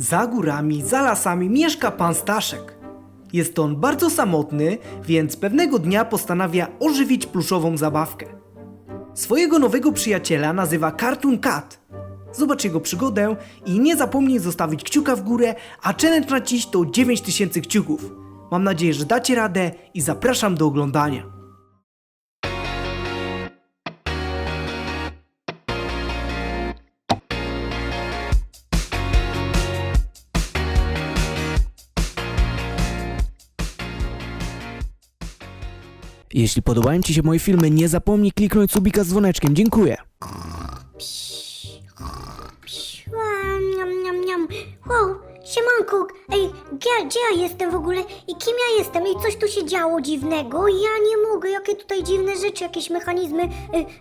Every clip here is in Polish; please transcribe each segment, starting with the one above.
Za górami, za lasami mieszka pan Staszek. Jest on bardzo samotny, więc pewnego dnia postanawia ożywić pluszową zabawkę. Swojego nowego przyjaciela nazywa Cartoon Cat. Zobacz jego przygodę i nie zapomnij zostawić kciuka w górę, a challenge na dziś to 9000 kciuków. Mam nadzieję, że dacie radę i zapraszam do oglądania. Jeśli podobają Ci się moje filmy, nie zapomnij kliknąć subika z dzwoneczkiem. Dziękuję. Ła, Niam, niam, niam. Wow, siemanko. Ej, gdzie, gdzie ja jestem w ogóle? I kim ja jestem? I coś tu się działo dziwnego? Ja nie mogę, jakie tutaj dziwne rzeczy, jakieś mechanizmy.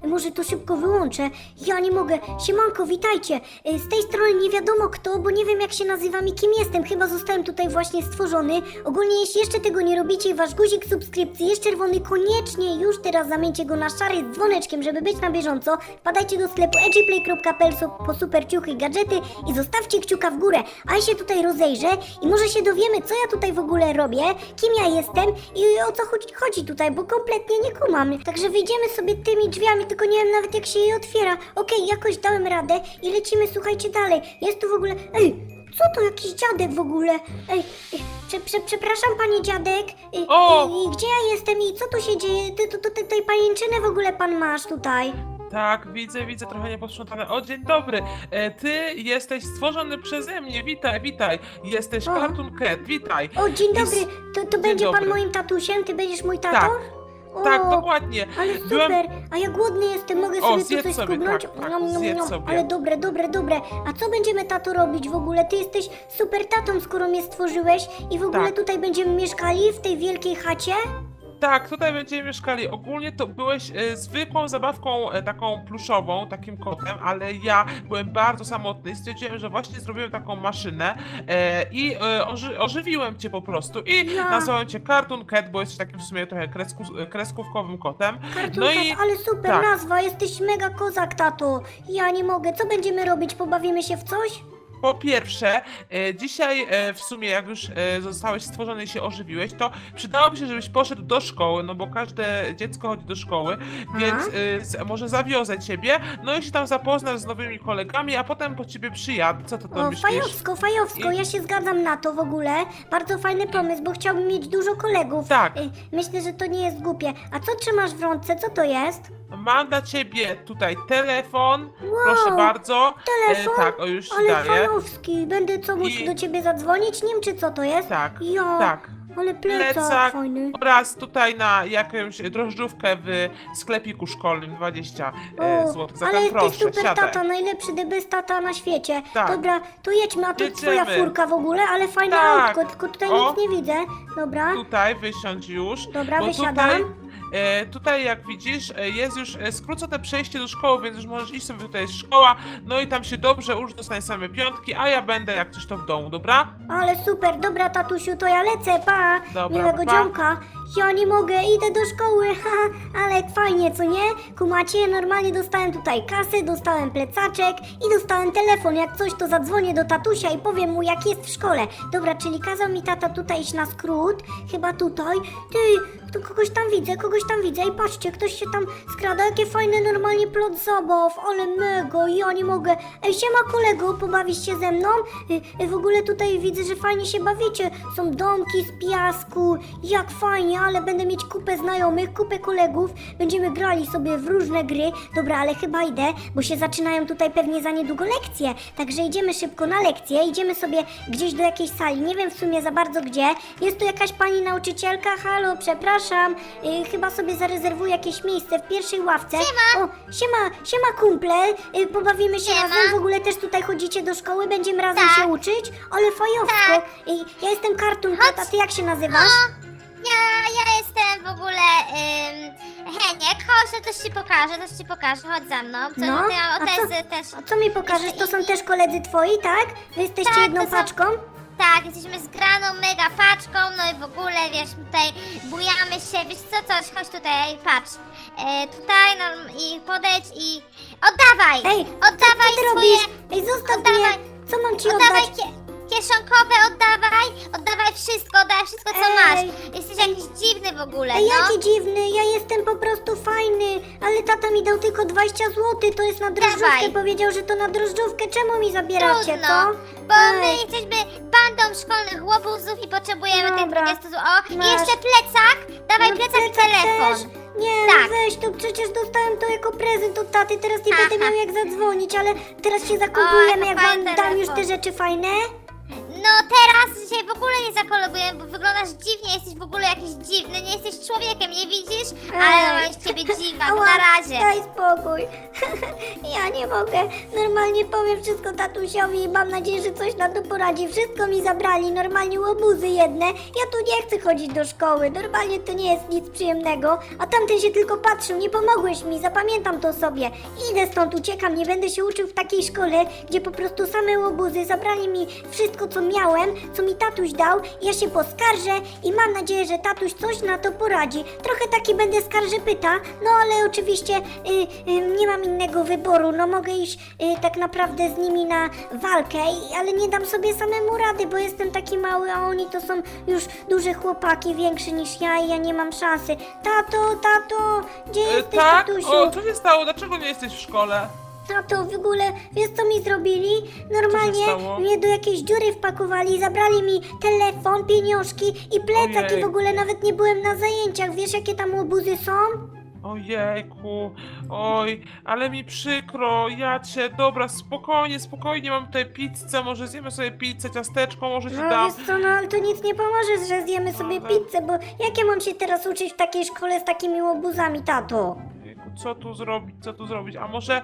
Y, może to szybko wyłączę. Ja nie mogę. Siemanko, witajcie. Y, z tej strony nie wiadomo kto, bo nie wiem jak się nazywam i kim jestem. Chyba zostałem tutaj właśnie stworzony. Ogólnie jeśli jeszcze tego nie robicie, wasz guzik subskrypcji jest czerwony, koniecznie już teraz zamieńcie go na szary z dzwoneczkiem, żeby być na bieżąco. Wpadajcie do sklepu edgyplay.pl po super ciuchy i gadżety i zostawcie kciuka w górę, a ja się tutaj rozejrzę i może się dowiemy, co ja tutaj w ogóle robię, kim ja jestem i o co chodzi, chodzi tutaj, bo kompletnie nie kumam. Także wyjdziemy sobie tymi drzwiami, tylko nie wiem nawet jak się je otwiera. Okej, jakoś dałem radę i lecimy, słuchajcie dalej. Jest tu w ogóle... Ej! Co to jakiś dziadek w ogóle? Ej, ej, prze, prze, przepraszam panie dziadek. Ej, O! ej, i gdzie ja jestem i co tu się dzieje? Ty, tu, tu, tej pajęczynę w ogóle pan masz tutaj. Tak, widzę, widzę, trochę nieposprzątane. O, dzień dobry. E, ty jesteś stworzony przeze mnie. Witaj, witaj. Jesteś O. Cartoon Cat, witaj. O, dzień dobry. To, to będzie pan dobry. moim tatusiem? Ty będziesz mój tato? Tak, O, Tak, dokładnie. Ale Byłem- super, a ja głodny jestem, mogę O, sobie tu zjedz coś sobie, skubnąć? tak, tak, zjedz sobie. Ale dobre, dobre, dobre. A co będziemy tato robić w ogóle? Ty jesteś super tatą, skoro mnie stworzyłeś i w ogóle Tak. tutaj będziemy mieszkali w tej wielkiej chacie? Tak, tutaj będziemy mieszkali. Ogólnie to byłeś e, zwykłą zabawką e, taką pluszową, takim kotem, ale ja byłem bardzo samotny i stwierdziłem, że właśnie zrobiłem taką maszynę e, i e, oży, ożywiłem cię po prostu i Ja. nazwałem cię Cartoon Cat, bo jesteś takim w sumie trochę kresku, kreskówkowym kotem. Cartoon No Cat, i ale super tak. nazwa, jesteś mega kozak, tato. Ja nie mogę, co będziemy robić? Pobawimy się w coś? Po pierwsze, e, dzisiaj e, w sumie jak już e, zostałeś stworzony i się ożywiłeś, to przydałoby się, żebyś poszedł do szkoły, no bo każde dziecko chodzi do szkoły, więc e, z, może zawiozę ciebie, no i się tam zapoznasz z nowymi kolegami, a potem po ciebie przyjadę. Co ty to O, myślisz? fajowsko, fajowsko, ja się zgadzam na to w ogóle. Bardzo fajny pomysł, bo chciałbym mieć dużo kolegów. Tak. Y, Myślę, że to nie jest głupie. A co trzymasz w rączce? Co to jest? Mam dla ciebie tutaj telefon, proszę bardzo. telefon? E, tak, o już ci Ale daję. fajowski. Będę co, muszę I- do ciebie zadzwonić nim, czy co to jest? Tak, Ja, tak. ale plecak, Plecak fajny. oraz tutaj na jakąś drożdżówkę w sklepiku szkolnym 20 e, O, zł. ale Zatem jesteś proszę, super siadaj. tata, najlepszy debes tata na świecie. Tak. Dobra, to jedźmy, a to Jedziemy. twoja furka w ogóle, ale fajne Tak. autko, tylko tutaj O. nic nie widzę. Dobra, Tutaj wysiądź już. Dobra, bo wysiadam. Tutaj, e, tutaj jak widzisz e, jest już e, skrócone przejście do szkoły, więc już możesz iść sobie tutaj jest szkoła, no i tam się dobrze ucz, dostaniesz same piątki, a ja będę jak coś to w domu, dobra? ale super, dobra tatusiu, to ja lecę, pa! Dobra, Miłego pa. dzionka. Ja nie mogę, idę do szkoły, haha, ale fajnie, co nie? Kumacie, normalnie dostałem tutaj kasę, dostałem plecaczek i dostałem telefon. Jak coś, to zadzwonię do tatusia i powiem mu, jak jest w szkole. Dobra, czyli kazał mi tata tutaj iść na skrót, chyba tutaj. Ty, to kogoś tam widzę, kogoś tam widzę i patrzcie, ktoś się tam skrada, jakie fajne normalnie plot zabaw, ale mega, ja nie mogę. Ej, siema kolego, pobawisz się ze mną? Y, y, w ogóle tutaj widzę, że fajnie się bawicie. Są domki z piasku, jak fajnie, ale będę mieć kupę znajomych, kupę kolegów. Będziemy grali sobie w różne gry. Dobra, ale chyba idę, bo się zaczynają tutaj pewnie za niedługo lekcje. Także idziemy szybko na lekcje, idziemy sobie gdzieś do jakiejś sali, nie wiem w sumie za bardzo gdzie. Jest tu jakaś pani nauczycielka, halo, przepraszam, y, chyba sobie zarezerwuję jakieś miejsce w pierwszej ławce. Siema! O, siema, siema kumple, y, pobawimy się Siema. razem, w ogóle też tutaj chodzicie do szkoły, będziemy razem Tak. się uczyć, ale fajowsko. Tak. Y, ja jestem Cartoon Cat, a ty jak się nazywasz? O, ja, ja jestem w ogóle ym, Heniek, chodź, to też ci pokażę, też ci pokażę, chodź za mną. Co, No, ty, a o, co- też, też, A co mi pokażesz? To są też koledzy twoi, tak? Wy jesteście Tak, jedną to są- paczką? tak, jesteśmy zgraną mega paczką, no i w ogóle, wiesz, tutaj bujamy się, wiesz co, coś, chodź tutaj, patrz. E, tutaj, no i podejdź i oddawaj! Ej, oddawaj co ty swoje... robisz? Ej, zostaw oddawaj- mnie! Co mam ci Oddawaj oddać? kie... kieszonkowe oddawaj, oddawaj wszystko, oddawaj wszystko co Ej. masz. Jesteś jakiś dziwny w ogóle, Ej, no. jaki dziwny, ja jestem po prostu fajny, ale tata mi dał tylko 20 zł, to jest na drożdżówkę, Dawaj. powiedział, że to na drożdżówkę, czemu mi zabieracie, Trudno, co? bo my Ej. jesteśmy bandą szkolnych łobuzów i potrzebujemy tych Dobra, 20 zł. O, i masz. jeszcze plecak, dawaj No plecak i plecak telefon. Też? Nie, Tak. weź, to przecież dostałem to jako prezent od taty, teraz nie Aha. będę miał jak zadzwonić, ale teraz się zakompujemy, O, jak fajny wam dam już te telefon. rzeczy fajne. No teraz się w ogóle nie zakologujemy, bo wyglądasz dziwnie, jesteś w ogóle jakiś dziwny, nie jesteś człowiekiem, nie widzisz? Ale no jest ciebie dziwak, Ała, na razie. Daj spokój. ja nie mogę. Normalnie powiem wszystko tatusiowi i mam nadzieję, że coś na to poradzi. Wszystko mi zabrali, normalnie łobuzy jedne. Ja tu nie chcę chodzić do szkoły. Normalnie to nie jest nic przyjemnego. A tamten się tylko patrzył, nie pomogłeś mi, zapamiętam to sobie. Idę stąd, uciekam, nie będę się uczył w takiej szkole, gdzie po prostu same łobuzy zabrali mi wszystko, co miałem, co mi tatuś dał. Ja się poskarżę i mam nadzieję, że tatuś coś na to poradzi. Trochę taki będę skarżypyta, no ale oczywiście y, y, nie mam innego wyboru. No mogę iść y, tak naprawdę z nimi na walkę, i, ale nie dam sobie samemu rady, bo jestem taki mały, a oni to są już duże chłopaki, większe niż ja i ja nie mam szansy. Tato, tato, gdzie E, jesteś, tak? tatusiu? O, co się stało? Dlaczego nie jesteś w szkole? Tato, w ogóle, wiesz co mi zrobili? Normalnie stało? mnie do jakiejś dziury wpakowali, zabrali mi telefon, pieniążki i plecak i Ojej. w ogóle nawet nie byłem na zajęciach. Wiesz jakie tam łobuzy są? Ojejku, oj, ale mi przykro, ja cię, dobra, spokojnie, spokojnie, mam tutaj pizzę, może zjemy sobie pizzę, ciasteczko, może ci No dam. wiesz co, no ale to nic nie pomoże, że zjemy sobie Ale- pizzę, bo jak ja mam się teraz uczyć w takiej szkole z takimi łobuzami, tato? Co tu zrobić, co tu zrobić? A może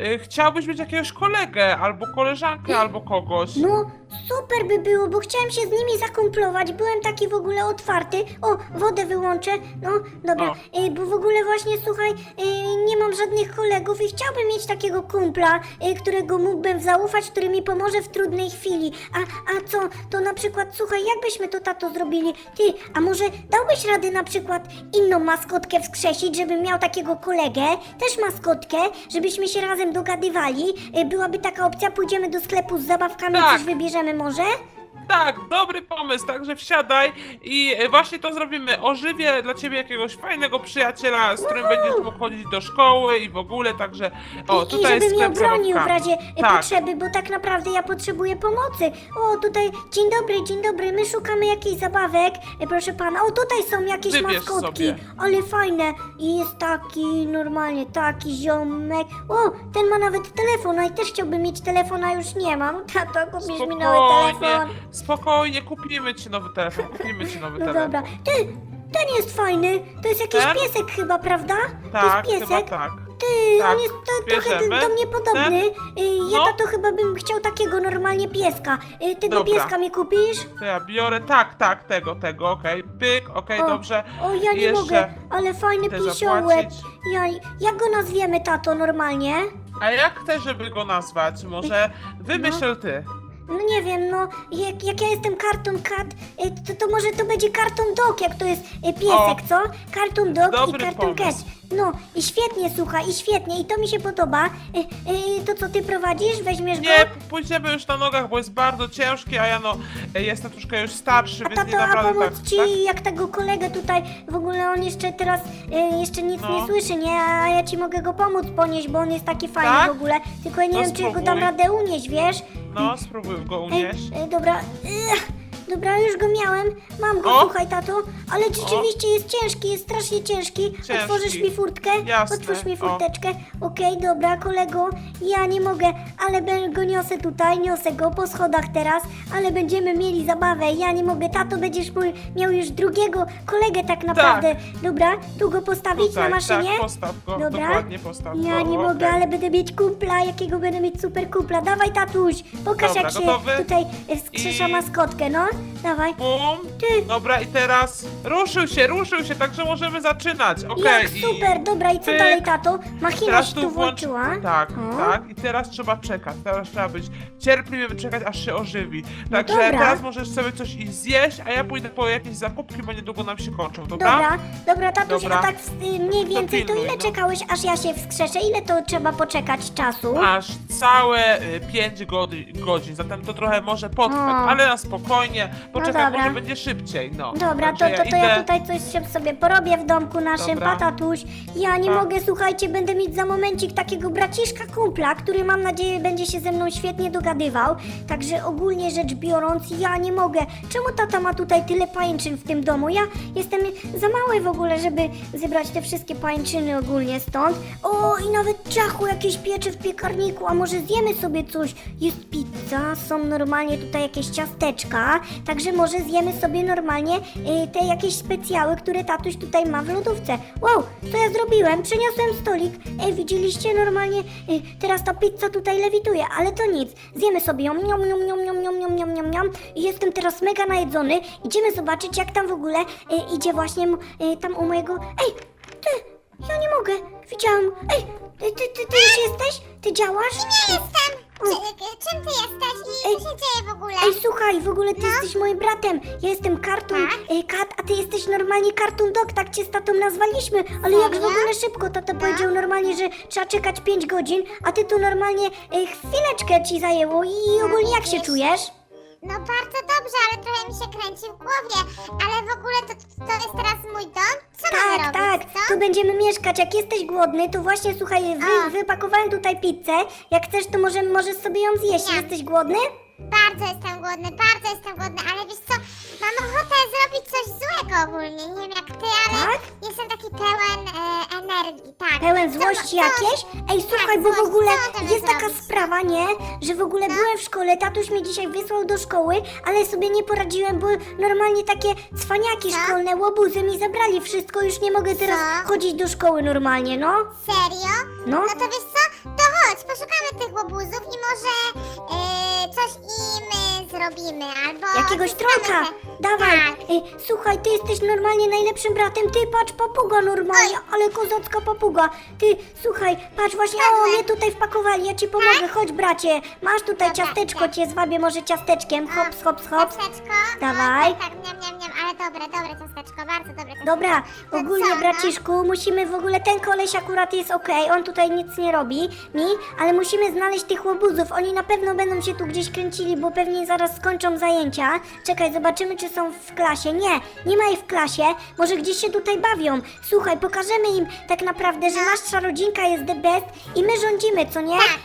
y, chciałbyś mieć jakiegoś kolegę, albo koleżankę, albo kogoś? No, super by było, bo chciałem się z nimi zakumplować. Byłem taki w ogóle otwarty. O, wodę wyłączę. No, dobra. Y, bo w ogóle właśnie, słuchaj, y, nie mam żadnych kolegów i chciałbym mieć takiego kumpla, y, którego mógłbym zaufać, który mi pomoże w trudnej chwili. A, a co, to na przykład, słuchaj, jakbyśmy to tato zrobili? Ty, a może dałbyś radę na przykład inną maskotkę wskrzesić, żebym miał takiego kolegę, też maskotkę, żebyśmy się razem dogadywali? Y, byłaby taka opcja, pójdziemy do sklepu z zabawkami, Tak. coś wybierzemy może? Tak, dobry pomysł, także wsiadaj i e, właśnie to zrobimy. Ożywię dla ciebie jakiegoś fajnego przyjaciela, z którym będziesz mógł chodzić do szkoły i w ogóle, także o, I, tutaj I żeby jest mnie sklep z obronił w zabawkami. razie y, Tak. potrzeby, bo tak naprawdę ja potrzebuję pomocy. O, tutaj, dzień dobry, dzień dobry, my szukamy jakichś zabawek, y, proszę pana. O, tutaj są jakieś Wybierz maskotki, sobie. ale fajne. I jest taki, normalnie, taki ziomek. O, ten ma nawet telefon, a ja też chciałbym mieć telefon, a już nie mam. Tato, kupisz mi nowy Spokojnie, telefon. Spokojnie, kupimy ci nowy telefon, kupimy ci nowy No telefon. dobra, ty, ten jest fajny, to jest jakiś Ten? piesek chyba, prawda? to Tak, jest chyba piesek. tak. Ty, Tak, on jest to, trochę do, mnie podobny. Y, Ja No. to chyba bym chciał takiego normalnie pieska. Y, Tego Dobra. pieska mi kupisz? To ja biorę, tak, tak, tego, tego, okej, pyk, okej, O, dobrze. O, ja nie Jeszcze mogę, ale fajny chcę pisiołek. zapłacić. Ja, jak go nazwiemy, tato, normalnie? A jak chcesz, żeby go nazwać? Może wymyśl ty. No nie wiem, no, jak, jak ja jestem Cartoon Cat, y, to, to może to będzie Cartoon Dog, jak to jest y, piesek, O, co? Cartoon Dog i Cartoon pomysł. Cat. No, i świetnie, słuchaj, i świetnie, i to mi się podoba. Y, y, to co ty prowadzisz? Weźmiesz go? Nie, pójdziemy już na nogach, bo jest bardzo ciężki, a ja no e, jestem troszkę już starszy, A więc nie tato, a naprawdę pomóc tak, ci, tak. jak tego kolegę tutaj, w ogóle on jeszcze teraz, y, jeszcze nic No. nie słyszy, nie? A ja ci mogę go pomóc ponieść, bo on jest taki fajny Tak? w ogóle. Tylko ja nie To wiem, czy go dam spróbuj. radę unieść, wiesz? No, spróbuj go Ej, unieść. ej, dobra, Ech, dobra, już go miałem, mam go, O! słuchaj, tato, ale rzeczywiście jest ciężki, jest strasznie ciężki. Ciężki. Otworzysz mi furtkę? Jasne, Otwórz mi o. furteczkę. Okej, dobra, kolego, ja nie mogę, ale go niosę tutaj, niosę go po schodach teraz, ale będziemy mieli zabawę, ja nie mogę, tato, będziesz mój, miał już drugiego kolegę tak naprawdę. Dobra, tu go postawić Tutaj, na maszynie? tak, postaw go, Dobra. dokładnie postaw Ja go. nie okej. mogę, ale będę mieć kumpla, jakiego będę mieć super kumpla. Dawaj, tatuś, pokaż Dobra, jak się gotowy? tutaj e, wskrzesza I- maskotkę, no. Bye. Dawaj. Bum. Ty. Dobra, i teraz ruszył się, ruszył się, także możemy zaczynać. Okej. Jak i- super, dobra, i co pyk. dalej, tato? Machina się tu włącz... włączyła. Tak, O. tak. I teraz trzeba czekać. Teraz trzeba być cierpliwym, czekać aż się ożywi. Także dobra. teraz możesz sobie coś iść zjeść, a ja pójdę po jakieś zakupki, bo niedługo nam się kończą, dobra? Dobra, dobra, tatuś, Dobra. a tak w- y, mniej więcej to pilnuj, ile no. czekałeś, aż ja się wskrzeszę? Ile to trzeba poczekać czasu? Aż całe 5 godzin, zatem to trochę może potrwać, O. ale na spokojnie, poczekaj, dobra. może będzie szybciej, no. Dobra, to, Także to, to ja idę. tutaj coś się sobie porobię w domku naszym, Dobra. patatuś. Ja nie Pa. mogę, słuchajcie, będę mieć za momencik takiego braciszka kumpla, który mam nadzieję będzie się ze mną świetnie dogadywał. Także ogólnie rzecz biorąc, ja nie mogę. Czemu tata ma tutaj tyle pajęczyn w tym domu? Ja jestem za mały w ogóle, żeby zebrać te wszystkie pajęczyny ogólnie stąd. O, i nawet ciachu jakieś piecze w piekarniku, a może zjemy sobie coś? Jest pizza, są normalnie tutaj jakieś ciasteczka, także może zjemy sobie normalnie y, te jakieś specjały, które tatuś tutaj ma w lodówce. Wow, co ja zrobiłem? Przeniosłem stolik. Ej, widzieliście normalnie? Y, teraz ta pizza tutaj lewituje, ale to nic. Zjemy sobie ją, niom, niom, niom, niom, niom, niom, jestem teraz mega najedzony. Idziemy zobaczyć, jak tam w ogóle y, idzie właśnie tam u mojego... Ej, ty, ja nie mogę. Widziałam... Ej, ty, ty, ty, ty już jesteś? Ty działasz? Nie jestem! Czy, czym ty jesteś i Ej. co się dzieje w ogóle? Ej, słuchaj, w ogóle ty jesteś moim bratem. Ja jestem Cartoon Tak? e, Kat, a ty jesteś normalnie Cartoon Dog, tak cię z tatą nazwaliśmy. Ale jak w Serio? ogóle szybko, tata powiedział normalnie, że trzeba czekać 5 godzin, a ty tu normalnie e, chwileczkę ci zajęło i ogólnie jak się widzisz? czujesz? No bardzo dobrze, ale trochę mi się kręci w głowie. Ale w ogóle to, to jest teraz mój dom? Co mamy Tak, robić, tak, co? tu będziemy mieszkać. Jak jesteś głodny, to właśnie słuchaj, wy, wypakowałem tutaj pizzę. Jak chcesz, to może, możesz sobie ją zjeść. Nie. Jesteś głodny? Bardzo jestem głodny, bardzo jestem głodny, ale wiesz co, mam ochotę zrobić coś złego ogólnie, nie wiem jak ty, ale Tak? jestem taki pełen e, energii, tak. Pełen Co- złości co- jakieś? Ej, słuchaj, bo w złość, ogóle co możemy jest taka zrobić? sprawa, nie? Że w ogóle No. byłem w szkole, tatuś mnie dzisiaj wysłał do szkoły, ale sobie nie poradziłem, bo normalnie takie cwaniaki Co? szkolne, łobuzy mi zabrali wszystko, już nie mogę teraz Co? chodzić do szkoły normalnie, no. Serio? No. No to wiesz co, to chodź, poszukamy tych łobuzów i może e, coś im e, zrobimy, albo... Jakiegoś zyskamy trolka, te- dawaj. Tak. Ej, słuchaj, ty jesteś normalnie najlepszym bratem, ty patrz, papuga normalnie, ale kozacka papuga. Ty, słuchaj, patrz właśnie, o, mnie tutaj wpakowali, ja ci pomogę, chodź bracie. Masz tutaj Dobra, ciasteczko, tak. cię zwabię może ciasteczkiem, hops, hops, hops. Ciasteczko? Dawaj. No, tak, tak, niam, niam, niam, ale dobre, dobre ciasteczko, bardzo dobre ciasteczko. Dobra, ogólnie co, no? braciszku, musimy w ogóle, ten koleś akurat jest okej, on tutaj nic nie robi mi, ale musimy znaleźć tych łobuzów, oni na pewno będą się tu gdzieś kręcili, bo pewnie zaraz skończą zajęcia. Czekaj, zobaczymy czy są w klasie. Nie, nie ma ich w klasie, może gdzieś się tutaj bawią. Słuchaj, pokażemy im tak naprawdę, że nasza rodzinka jest the best i my rządzimy, co nie? Tak,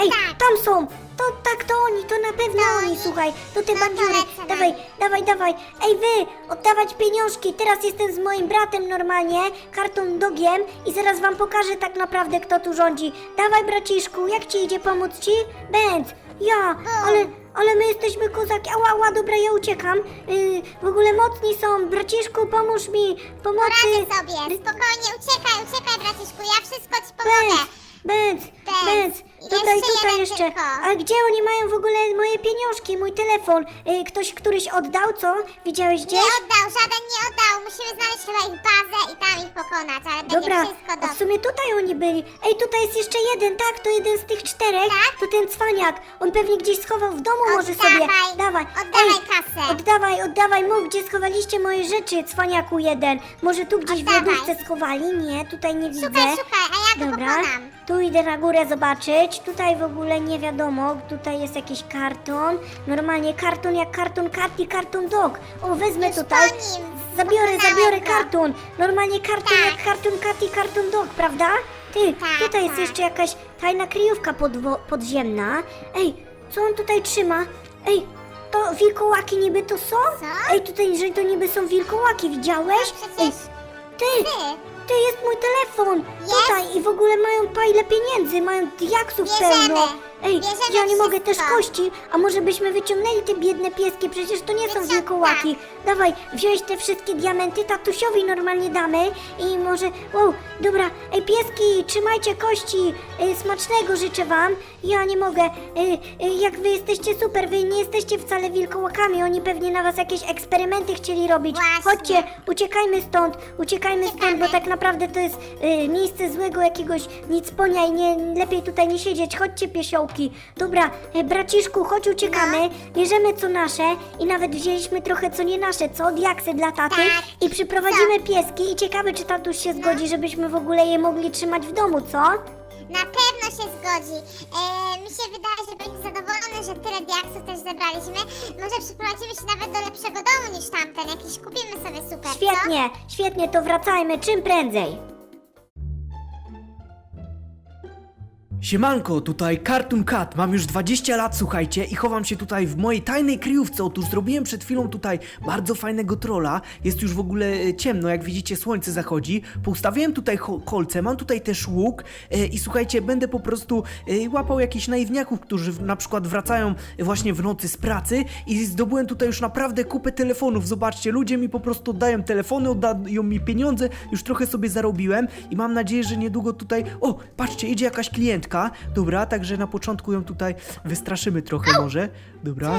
Ej, tak. tam są! To tak, to oni, to na pewno To oni, oni. słuchaj, to te No to bandziury. lecę na Dawaj. Dawaj, dawaj. Ej wy, oddawać pieniążki. Teraz jestem z moim bratem normalnie, kartą dogiem i zaraz wam pokażę tak naprawdę kto tu rządzi. Dawaj braciszku, jak ci idzie pomóc ci? Benz, ja, ale, ale my jesteśmy kozaki. Ała, ała, dobra, ja uciekam. Yy, w ogóle mocni są. Braciszku, pomóż mi. Pomocy. Poradzę sobie, spokojnie, uciekaj, uciekaj braciszku, ja wszystko ci pomogę. Benz, Benz. Benz. Tutaj, tutaj jeszcze. A gdzie oni mają w ogóle moje pieniążki, mój telefon? Yy, ktoś któryś oddał, co? Widziałeś gdzieś? Nie oddał, żaden nie oddał, musimy znaleźć chyba ich bazę i tam ich pokonać, ale będzie Dobra, wszystko a w dobrze. sumie tutaj oni byli. Ej, tutaj jest jeszcze jeden, tak? To jeden z tych czterech. Tak? To ten cwaniak. On pewnie gdzieś schował w domu może Oddawaj, sobie. Dawaj, oddawaj kasę. Oddawaj, oddawaj, mów, gdzie schowaliście moje rzeczy, cwaniaku jeden. Może tu gdzieś w Oddawaj. lodówce schowali? Nie, tutaj nie widzę. Szukaj, szukaj, a ja go Dobra, pokonam. Tu idę na górę zobaczyć. Tutaj w ogóle nie wiadomo. Tutaj jest jakiś karton. Normalnie karton jak karton kat i karton dog. O, wezmę Już tutaj. po nim. Zabiorę, zabiorę go. karton. Normalnie karton Tak. jak karton kat i karton dog, prawda? Ty, Tak, tutaj jest tak. jeszcze jakaś tajna kryjówka podwo- podziemna. Ej, co on tutaj trzyma? Ej, to wilkołaki niby to są? Co? Ej, tutaj, że to niby są wilkołaki, widziałeś? No przecież Ej, ty, ty. to jest mój telefon! Jest? Tutaj i w ogóle mają pa ile pieniędzy, mają diaksów Bierzemy. pełno. Ej, Bierzemy ja nie mogę też wszystko. kości, a może byśmy wyciągnęli te biedne pieski, przecież to nie są Wyciągam. wilkołaki. Dawaj, wziąć te wszystkie diamenty, tatusiowi normalnie damy i może, wow, dobra, ej pieski, trzymajcie kości, e, smacznego życzę wam. Ja nie mogę, e, e, jak wy jesteście super, wy nie jesteście wcale wilkołakami, oni pewnie na was jakieś eksperymenty chcieli robić. Właśnie. Chodźcie, uciekajmy stąd, uciekajmy stąd, bo Uciekamy. tak naprawdę to jest miejsce złego jakiegoś nicponia i nie, lepiej tutaj nie siedzieć. Chodźcie piesiołki. Dobra, e, braciszku, chodź uciekamy, bierzemy co nasze i nawet wzięliśmy trochę co nie nasze, co od jaksy dla taty Tak. i przyprowadzimy pieski i ciekawe czy tatuś się zgodzi, żebyśmy w ogóle je mogli trzymać w domu, co? Na pewno się zgodzi. E, mi się wydaje, że będzie zadowolony, że tyle diaksów też zebraliśmy. Może przeprowadzimy się nawet do lepszego domu niż tamten. Jakiś kupimy sobie super, co? Świetnie, świetnie, to wracajmy czym prędzej. Siemanko, tutaj Cartoon Cat. Mam już 20 lat, słuchajcie, i chowam się tutaj w mojej tajnej kryjówce. Otóż zrobiłem przed chwilą tutaj bardzo fajnego trolla. Jest już w ogóle e, ciemno, jak widzicie, słońce zachodzi. Poustawiłem tutaj kolce, mam tutaj też łuk e, i słuchajcie, będę po prostu e, łapał jakichś naiwniaków, którzy w, na przykład wracają właśnie w nocy z pracy i zdobyłem tutaj już naprawdę kupę telefonów. Zobaczcie, ludzie mi po prostu oddają telefony, oddają mi pieniądze, już trochę sobie zarobiłem i mam nadzieję, że niedługo tutaj... O, patrzcie, idzie jakaś klientka. Dobra, także na początku ją tutaj wystraszymy trochę może. Dobra,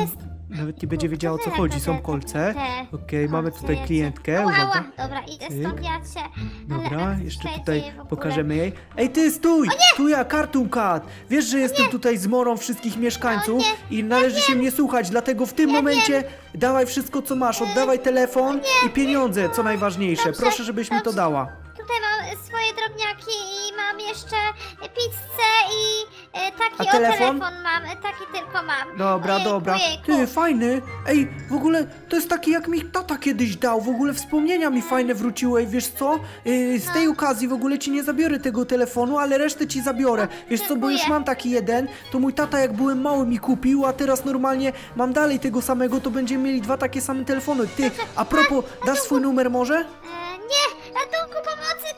nawet nie będzie wiedziała o co chodzi, są kolce. Okej, mamy tutaj klientkę, uwaga. Dobra, idę ja się... ale- Dobra, jeszcze się tutaj dzieje w ogóle? pokażemy jej. Ej, ty stój! Tu ja, Cartoon Cat! Wiesz, że jestem tutaj z morą wszystkich mieszkańców i należy się mnie słuchać, dlatego w tym momencie dawaj wszystko co masz, oddawaj telefon i pieniądze, co najważniejsze. Proszę, żebyś mi to dała. Tutaj mam swoje drobniaki i mam jeszcze pizzę i e, taki A o telefon? telefon mam, e, taki tylko mam. Dobra, Ojejku, dobra. Ty, fajny. Ej, w ogóle to jest taki jak mi tata kiedyś dał. W ogóle wspomnienia mi fajne wróciły. Wiesz co? Yy, z tej okazji w ogóle ci nie zabiorę tego telefonu, ale resztę ci zabiorę. Wiesz co, bo już dziękuję. mam taki jeden. To mój tata jak byłem mały mi kupił, a teraz normalnie mam dalej tego samego, to będziemy mieli dwa takie same telefony. Ty, a propos, dasz swój numer może? E, nie, ratunku, pomocy.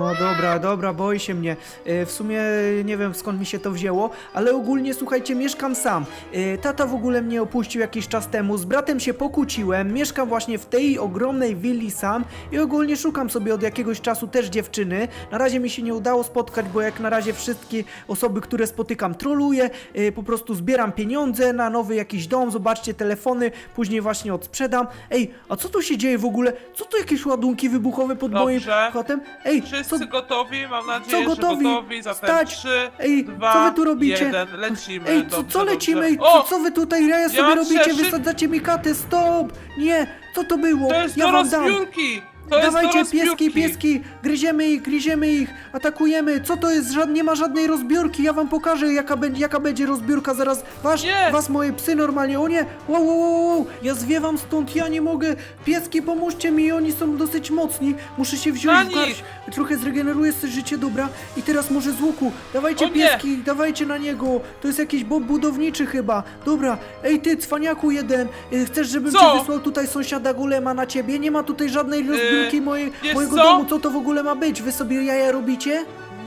O, dobra, dobra, boi się mnie. E, W sumie nie wiem skąd mi się to wzięło, ale ogólnie słuchajcie, mieszkam sam. E, Tata w ogóle mnie opuścił jakiś czas temu, z bratem się pokłóciłem, mieszkam właśnie w tej ogromnej willi sam i ogólnie szukam sobie od jakiegoś czasu też dziewczyny. Na razie mi się nie udało spotkać, bo jak na razie wszystkie osoby, które spotykam, troluję, e, po prostu zbieram pieniądze na nowy jakiś dom, zobaczcie telefony, później właśnie odsprzedam. Ej, a co tu się dzieje w ogóle? Co to jakieś ładunki wybuchowe pod moim Dobrze. kotem? Ej, co, Wszyscy gotowi? Mam nadzieję, co gotowi? że gotowi. Zatem Stać! 3, Ej, 2, co wy tu robicie? 1, lecimy. Ej, co, dobrze, co lecimy? dobrze. Ej, co, co wy tutaj jaja sobie mam robicie? przeszy- Wysadzacie mi katę, stop! Nie, co to było? To jest ja do wam dam. rozbiórki! To jest do Dawajcie rozbiórki! pieski, pieski, gryziemy ich, gryziemy ich, atakujemy. Co to jest? Żad, nie ma żadnej rozbiórki. Ja wam pokażę, jaka będzie, jaka będzie rozbiórka zaraz. Wasz, Nie! was moje psy normalnie. O nie! Wow, wow, wow, wow. Ja zwiewam stąd, ja nie mogę. Pieski, pomóżcie mi, oni są dosyć mocni. Muszę się Na wziąć w nich! garść. Trochę zregeneruję sobie życie, dobra. I teraz może z łuku. Dawajcie O nie! pieski, dawajcie na niego. To jest jakiś bob budowniczy chyba. Dobra. Ej ty, cwaniaku jeden. y, Chcesz, żebym Co? cię wysłał tutaj sąsiada golema na ciebie? Nie ma tutaj żadnej rozbiórki mojej, wiesz mojego co? domu. Co to w ogóle ma być? Wy sobie jaja robicie?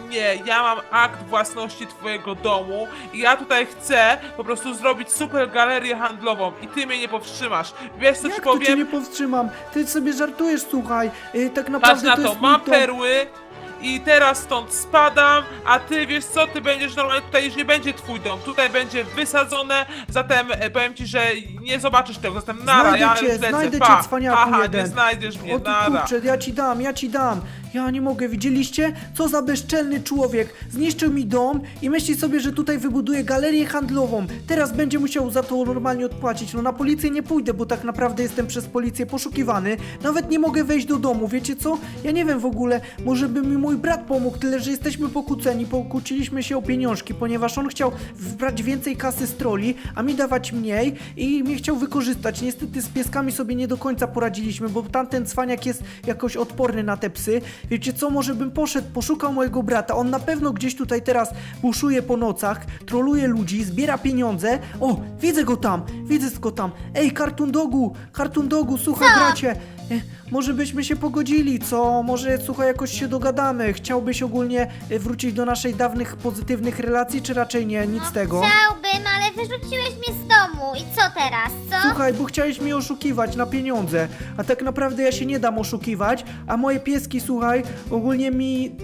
Nie, ja mam akt własności twojego domu i ja tutaj chcę po prostu zrobić super galerię handlową i ty mnie nie powstrzymasz. Wiesz co Jak ci to cię nie powstrzymam? Ty sobie żartujesz, słuchaj. Y, tak Patrz naprawdę na to jest mam dom. perły i teraz stąd spadam, a ty wiesz co, ty będziesz normalnie, tutaj już nie będzie twój dom, tutaj będzie wysadzone, zatem e, powiem ci, że nie zobaczysz tego, zatem nara, Znajdę ja cię, już lecę, znajdę pa. cię, cwaniaku Aha, jeden. nie znajdziesz mnie, O ty nara. kurczę, ja ci dam, ja ci dam. Ja nie mogę, widzieliście? Co za bezczelny człowiek. Zniszczył mi dom i myśli sobie, że tutaj wybuduje galerię handlową. Teraz będzie musiał za to normalnie odpłacić. No na policję nie pójdę, bo tak naprawdę jestem przez policję poszukiwany. Nawet nie mogę wejść do domu, wiecie co? Ja nie wiem w ogóle, może by mi mój brat pomógł, tyle że jesteśmy pokłóceni, pokłóciliśmy się o pieniążki, ponieważ on chciał wbrać więcej kasy z troli, a mi dawać mniej i mnie chciał wykorzystać. Niestety z pieskami sobie nie do końca poradziliśmy, bo tamten cwaniak jest jakoś odporny na te psy. Wiecie co, może bym poszedł, poszukał mojego brata. On na pewno gdzieś tutaj teraz buszuje po nocach, troluje ludzi, zbiera pieniądze. O, widzę go tam, widzę go tam. Ej, Cartoon Dogu, Cartoon Dogu, słuchaj bracie, e, może byśmy się pogodzili, co? Może, słuchaj, jakoś się dogadamy. Chciałbyś ogólnie e, wrócić do naszej dawnych, pozytywnych relacji, czy raczej nie? Nic z tego. Chciałbym, ale wyrzuciłeś mnie z domu. I co teraz, co? Słuchaj, bo chciałeś mnie oszukiwać na pieniądze, a tak naprawdę ja się nie dam oszukiwać, a moje pieski, słuchaj, ogólnie mi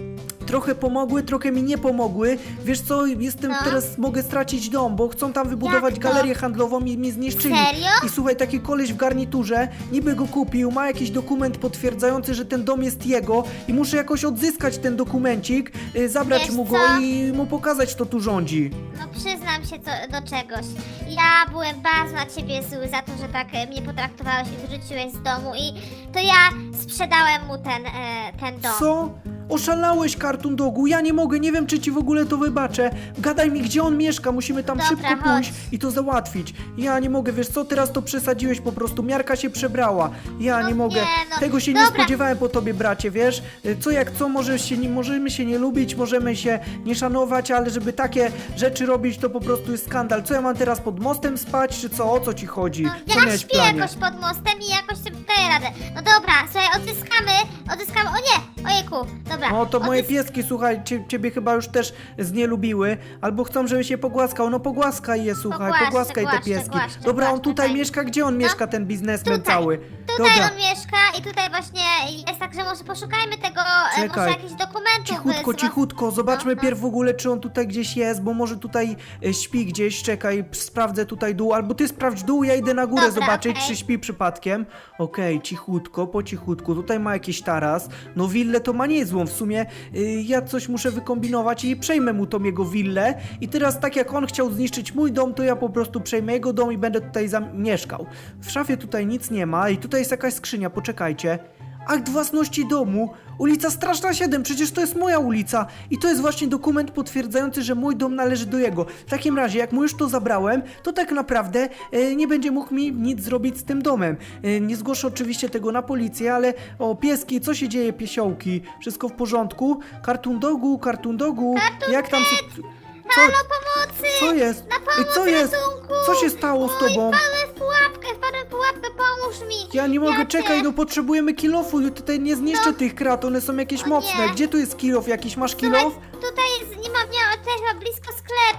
trochę pomogły, trochę mi nie pomogły. Wiesz co, jestem No. teraz, mogę stracić dom, bo chcą tam wybudować Jak to? galerię handlową i mi zniszczyli. Serio? I słuchaj, taki koleś w garniturze, niby go kupił, ma jakiś dokument potwierdzający, że ten dom jest jego i muszę jakoś odzyskać ten dokumencik, y, zabrać Wiesz mu go co? i mu pokazać, kto tu rządzi. No przyznam się co, do czegoś. Ja byłem bardzo na ciebie zły za to, że tak e, mnie potraktowałeś i wyrzuciłeś z domu i to ja sprzedałem mu ten, e, ten dom. Co? Oszalałeś, Cartoon Dogu, ja nie mogę, nie wiem czy ci w ogóle to wybaczę. Gadaj mi, gdzie on mieszka, musimy tam Dobra, szybko chodź. pójść i to załatwić. Ja nie mogę, wiesz co, teraz to przesadziłeś po prostu, miarka się przebrała. Ja No nie mogę, nie, no. tego się nie Dobra. spodziewałem po tobie, bracie, wiesz? Co jak co, może się nie, możemy się nie lubić, możemy się nie szanować, ale żeby takie rzeczy robić, to po prostu jest skandal. Co ja mam teraz pod mostem spać, czy co? O co ci chodzi? No, co ja miałeś w śpię planie? jakoś pod mostem i jakoś sobie daję radę. No dobra, słuchaj, odzyskamy, odzyskamy, o nie, ojejku, dobra. No to moje pieski, słuchaj, cie, ciebie chyba już też znielubiły, albo chcą, żebyś je pogłaskał. No pogłaskaj je, słuchaj, pogłaskaj te pieski. Dobra, on tutaj fajnie. mieszka, gdzie on mieszka, ten biznesmen Tutaj, cały? Tutaj Dobra, on mieszka i tutaj właśnie jest tak, że może poszukajmy tego, e, Czekaj. może dokumentów. cichutko, e, cichutko, zobaczmy pierw w ogóle, czy on tutaj gdzieś jest, bo może tutaj e, śpi gdzieś, czekaj, sprawdzę tutaj dół, albo ty sprawdź dół, ja idę na górę Dobra, zobaczyć, okej. czy śpi przypadkiem. Okej, cichutko, po cichutku, tutaj ma jakiś taras, no willę to ma niezłą, w sumie y, ja coś muszę wykombinować i przejmę mu tą jego willę i teraz tak jak on chciał zniszczyć mój dom, to ja po prostu przejmę jego dom i będę tutaj zam- mieszkał. W szafie tutaj nic nie ma i tutaj jest jakaś skrzynia, poczekajcie. Akt własności domu, ulica Straszna 7, przecież to jest moja ulica i to jest właśnie dokument potwierdzający, że mój dom należy do jego. W takim razie, jak mu już to zabrałem, to tak naprawdę e, nie będzie mógł mi nic zrobić z tym domem. E, nie zgłoszę oczywiście tego na policję, ale o pieski, co się dzieje piesiołki? Wszystko w porządku? Cartoon dogu, cartoon dogu, jak tam się... Co, Halo, pomocy! co jest? Na Ej, pomoc, co jest? ratunku! Co się stało z tobą? Pomóż mi! Ja nie mogę, cię- czekaj, no potrzebujemy kilofu, ja tutaj nie zniszczę No. tych krat, one są jakieś O mocne. nie. Gdzie tu jest kilof jakiś? Masz kilof? tutaj jest, nie mam, nie, tutaj chyba blisko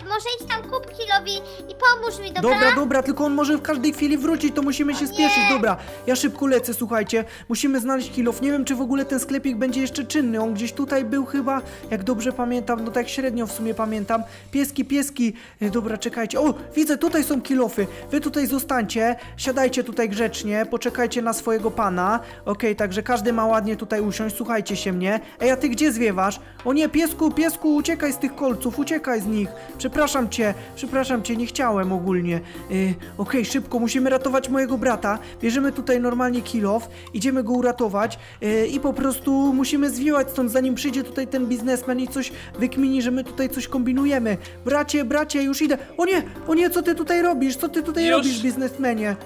może idź tam kup kilowi i pomóż mi, dobra? Dobra, dobra, tylko on może w każdej chwili wrócić, to musimy się spieszyć. Dobra, ja szybko lecę, słuchajcie. Musimy znaleźć kilof. Nie wiem, czy w ogóle ten sklepik będzie jeszcze czynny. On gdzieś tutaj był chyba, jak dobrze pamiętam, no tak średnio w sumie pamiętam. Pieski, pieski. E, Dobra, czekajcie. O, widzę, tutaj są kilofy. Wy tutaj zostańcie, siadajcie tutaj grzecznie, poczekajcie na swojego pana. Okej, także każdy ma ładnie tutaj usiąść, słuchajcie się mnie. Ej, a ty gdzie zwiewasz? O nie, piesku, piesku, uciekaj z tych kolców, uciekaj z nich. Przepraszam cię, przepraszam cię, nie chciałem ogólnie. Yy, Okej, szybko, musimy ratować mojego brata. Bierzemy tutaj normalnie kilof, idziemy go uratować yy, i po prostu musimy zwiewać stąd, zanim przyjdzie tutaj ten biznesmen i coś wykmini, że my tutaj coś kombinujemy. Bracie, bracie, już idę. O nie, o nie, co ty tutaj robisz? Co ty tutaj Już. robisz, biznesmenie?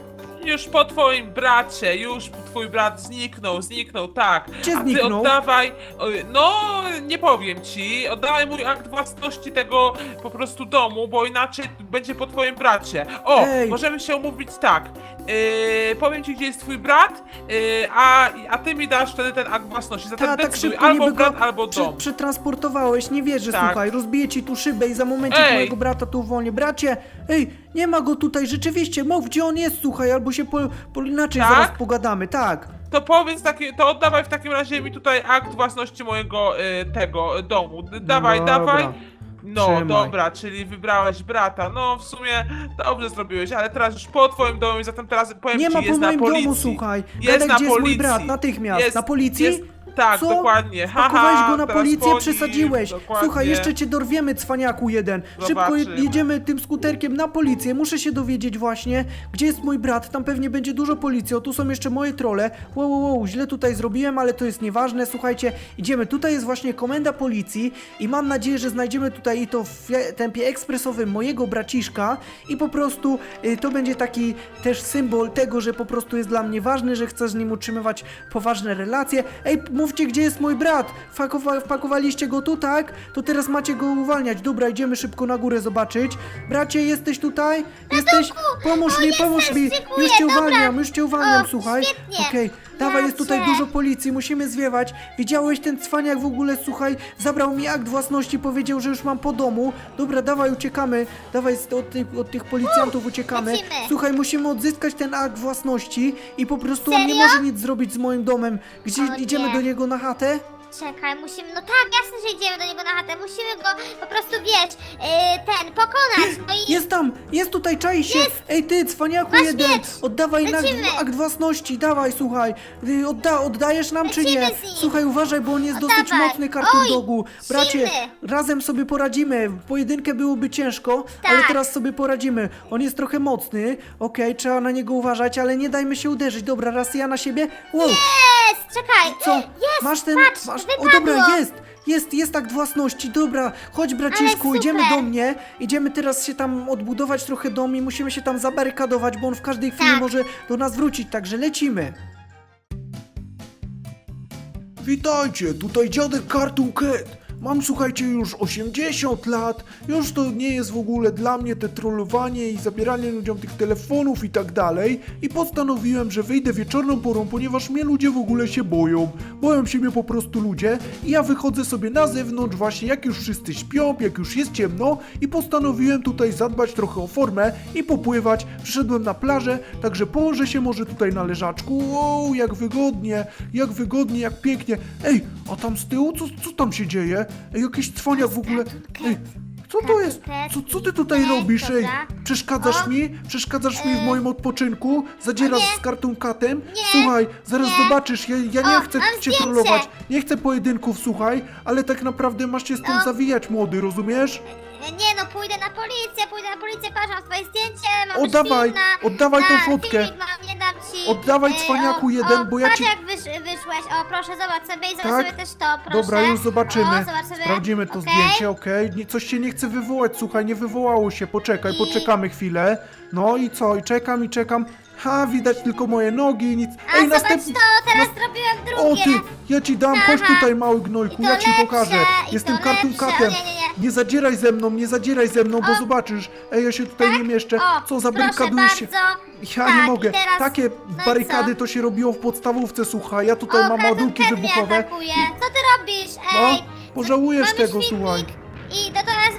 Już po twoim bracie, już twój brat zniknął, zniknął, tak. Gdzie A ty zniknął? oddawaj, no nie powiem ci, oddawaj mój akt własności tego po prostu domu, bo inaczej będzie po twoim bracie. O, Ej. możemy się umówić tak, yy, powiem ci gdzie jest twój brat, yy, a, a ty mi dasz wtedy ten akt własności, zatem Ta, tak decyduj, szybko albo niby brat, albo prze- dom. przetransportowałeś, nie wierzę, Tak. słuchaj, rozbiję ci tu szybę i za momencik Ej. mojego brata tu uwolnię. Bracie, ej, nie ma go tutaj, rzeczywiście, mów gdzie on jest, słuchaj, albo się po, po inaczej Tak? zaraz pogadamy, tak. To powiedz takie, to oddawaj w takim razie mi tutaj akt własności mojego y, tego domu. D- Dawaj, Dobra. dawaj. No Trzymaj. dobra, czyli wybrałeś brata. No w sumie dobrze zrobiłeś, ale teraz już po twoim domu i zatem teraz powiem Nie ci, ma po jest na moim policji. domu, słuchaj. Jest Gadaj, na gdzie jest mój policji. brat, natychmiast. Jest- na policji? Jest, tak, Co? dokładnie. Haha, go na teraz policję, dzwoni, przesadziłeś. dokładnie. Słuchaj, jeszcze cię dorwiemy, cwaniaku jeden. Szybko Zobaczymy. jedziemy tym skuterkiem na policję. Muszę się dowiedzieć właśnie, gdzie jest mój brat. Tam pewnie będzie dużo policji. O, tu są jeszcze moje trole. Wow, wow, wow, źle tutaj zrobiłem, ale to jest nieważne. Słuchajcie, idziemy. Tutaj jest właśnie komenda policji i mam nadzieję, że znajdziemy tutaj i to w tempie ekspresowym mojego braciszka i po prostu y, to będzie taki też symbol tego, że po prostu jest dla mnie ważny, że chcę z nim utrzymywać poważne relacje. Ej, mówcie, gdzie jest mój brat? Fakowa wpakowaliście go tu, tak? To teraz macie go uwalniać. Dobra, idziemy szybko na górę zobaczyć. Bracie, jesteś tutaj? Jesteś? Pomóż O, mi, jesteś, pomóż mi. dziękuję, Już cię dobra. uwalniam, już cię uwalniam, O, słuchaj. świetnie. Okej, Dawaj, jest tutaj dużo policji, musimy zwiewać. Widziałeś ten cwaniak w ogóle, słuchaj, zabrał mi akt własności, powiedział, że już mam po domu. Dobra, dawaj, uciekamy. Dawaj, z- od tych, od tych policjantów uciekamy. lecimy. Słuchaj, musimy odzyskać ten akt własności i po prostu on nie Serio? może nic zrobić z moim domem. Gdzie O idziemy nie. do niego na chatę? Czekaj, musimy, no tak, jasne, że idziemy do niego na chatę, musimy go po prostu, wiesz, yy, ten, pokonać, no i... Jest tam, jest tutaj, czai się. Jest. Ej ty, cwaniaku Masz jeden, miecz. oddawaj na, Lecimy. akt własności, dawaj, słuchaj. Y, Odda, oddajesz nam czy nie? Lecimy z nim. Słuchaj, uważaj, bo on jest dosyć Oddawaj. mocny Oj, dogu. Bracie, silny. razem sobie poradzimy. W pojedynkę byłoby ciężko, Tak. ale teraz sobie poradzimy. On jest trochę mocny, okej, trzeba na niego uważać, ale nie dajmy się uderzyć. Dobra, raz ja na siebie. Wow, Jest, czekaj, co? jest, masz ten, patrz, masz, o wypadło. dobra, jest. Jest, jest akt własności, dobra, chodź braciszku, idziemy do mnie, idziemy teraz się tam odbudować trochę dom i musimy się tam zabarykadować, bo on w każdej chwili Tak. może do nas wrócić, także lecimy. Witajcie, tutaj dziadek Cartoon Cat. Mam, słuchajcie, już 80 lat. Już to nie jest w ogóle dla mnie te trollowanie i zabieranie ludziom tych telefonów i tak dalej. I postanowiłem, że wyjdę wieczorną porą, ponieważ mnie ludzie w ogóle się boją. Boją się mnie po prostu ludzie. I ja wychodzę sobie na zewnątrz, właśnie jak już wszyscy śpią, jak już jest ciemno. I postanowiłem tutaj zadbać trochę o formę i popływać. Przyszedłem na plażę, także położę się może tutaj na leżaczku. Wow, jak wygodnie, jak wygodnie, jak pięknie. Ej, a tam z tyłu, co, co tam się dzieje? Ej, jakiś cwaniak w ogóle. Ej, co to jest? Co, co ty tutaj Ej, robisz? Ej, przeszkadzasz mi? Przeszkadzasz mi w E. moim odpoczynku? Zadzierasz z kartunkatem? Nie. Słuchaj, zaraz zobaczysz, ja, ja nie O, chcę mam cię zdjęcie. trollować. Nie chcę pojedynków, słuchaj, ale tak naprawdę masz się stąd O. zawijać, młody, rozumiesz? Nie no, pójdę na policję, pójdę na policję, patrz, mam twoje zdjęcie, mam Oddawaj, filmna, oddawaj tą na, fotkę. Filmik mam, nie dam ci. Oddawaj, cwaniaku, o, jeden, o, bo ja patrz ci- jak wysz, wyszłeś, o proszę, zobacz sobie i zobacz Tak? sobie też to, proszę. Dobra, już zobaczymy. O, zobacz sobie. Sprawdzimy to Okej? zdjęcie, okej? Nie- Coś się nie chce wywołać, słuchaj, nie wywołało się. Poczekaj, I- poczekamy chwilę. No i co? I czekam, i czekam. Ha, widać tylko moje nogi i nic. A zobacz to, teraz zrobiłem O drugie. ty, ja ci dam, chodź Aha. tutaj mały gnojku, to ja ci lepsze, pokażę. i Jestem to lepsze. O, nie, nie, nie. Nie zadzieraj ze mną, nie zadzieraj ze mną, bo O. zobaczysz. Ej, ja się tutaj nie mieszczę. O, Co, proszę zabarykadujesz się. bardzo. Ja tak, nie i mogę. teraz- Takie no i barykady co? to się robiło w podstawówce, słuchaj. Ja tutaj o, mam ładunki Cat mnie wybuchowe. atakuje. Co ty robisz? No, Ej, pożałujesz mamy tego, słuchaj.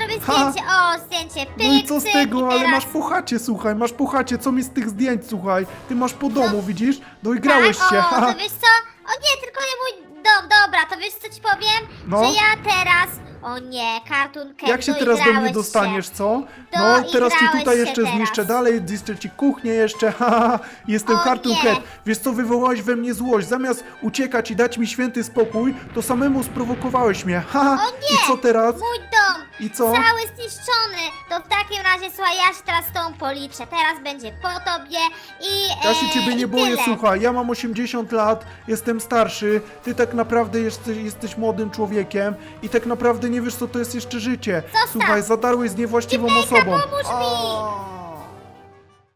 Zrobię Ha. zdjęcie. O, zdjęcie, pyk, No i co z cyk, tego, ale teraz... masz po chacie, słuchaj, masz po chacie, co mi z tych zdjęć, słuchaj? Ty masz po domu, widzisz? Doigrałeś tak? się, O, haha. to wiesz co? O nie, tylko nie mój dom, dobra, to wiesz co ci powiem? No. Że ja teraz... O nie, Cartoon Cat, Jak się teraz do mnie dostaniesz, Się. co? No, teraz ci tutaj jeszcze teraz. zniszczę dalej, zniszczę ci kuchnię jeszcze, haha, jestem O Cartoon nie. Cat. Wiesz co, wywołałeś we mnie złość, zamiast uciekać i dać mi święty spokój, to samemu sprowokowałeś mnie, haha. O nie! I co teraz? Mój dom! I co? Cały zniszczony! To w takim razie, słuchaj, ja się teraz z tą policzę. Teraz będzie po tobie i. Ja się e, ciebie nie boję, tyle. słuchaj, ja mam 80 lat, jestem starszy, ty tak naprawdę jesteś, jesteś młodym człowiekiem i tak naprawdę nie wiesz co to jest jeszcze życie. Zostaw. Słuchaj, zadarłeś z niewłaściwą osobą. pomóż mi!